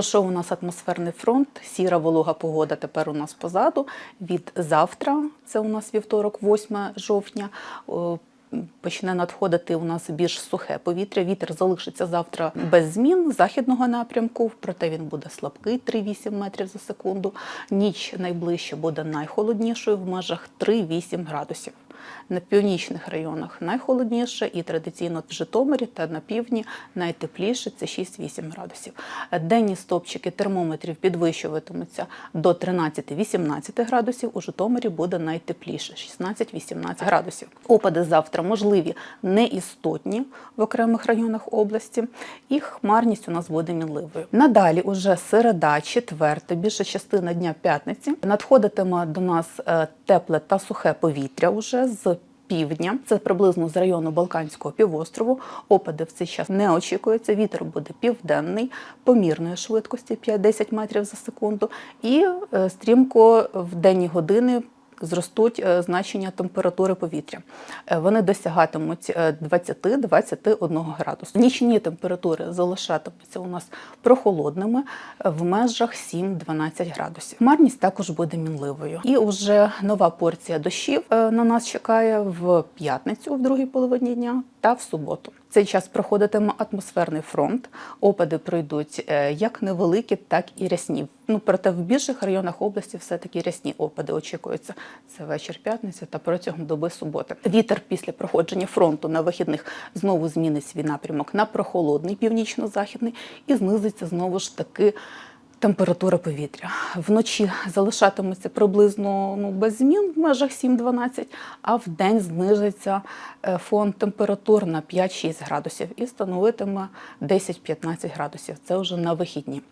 Пройшов у нас атмосферний фронт, сіра волога погода тепер у нас позаду. Від завтра, це у нас вівторок, 8 жовтня. Почне надходити у нас більш сухе повітря. Вітер залишиться завтра без змін західного напрямку, проте він буде слабкий 3-8 метрів за секунду. Ніч найближче буде найхолоднішою в межах 3-8 градусів. На північних районах найхолодніше і традиційно в Житомирі та на півдні найтепліше це 6-8 градусів. Денні стопчики термометрів підвищуватимуться до 13-18 градусів. У Житомирі буде найтепліше 16-18 градусів. Опади завтра можливі неістотні в окремих районах області, і хмарність у нас буде мінливою. Надалі, уже середа, четверта, більша частина дня п'ятниці, надходитиме до нас е, тепле та сухе повітря уже з півдня. Це приблизно з району Балканського півострову. Опади в цей час не очікується. Вітер буде південний, помірної швидкості 5-10 метрів за секунду, і е, стрімко в денні години. Зростуть е, значення температури повітря. Е, Вони досягатимуть е, 20-21 градусу. Нічні температури залишатимуться у нас прохолодними е, в межах 7-12 градусів. Хмарність також буде мінливою. І вже нова порція дощів е, на нас чекає в п'ятницю, в другій половині дня та в суботу. Цей час проходитиме атмосферний фронт. Опади пройдуть е, як невеликі, так і рясні. Ну проте в більших районах області все-таки рясні опади очікуються. Це вечір п'ятниці та протягом доби суботи. Вітер після проходження фронту на вихідних знову змінить свій напрямок на прохолодний північно-західний і знизиться знову ж таки. Температура повітря вночі залишатиметься приблизно ну, без змін в межах 7-12, а в день знижиться е, фон температур на 5-6 градусів і становитиме 10-15 градусів. Це вже на вихідні.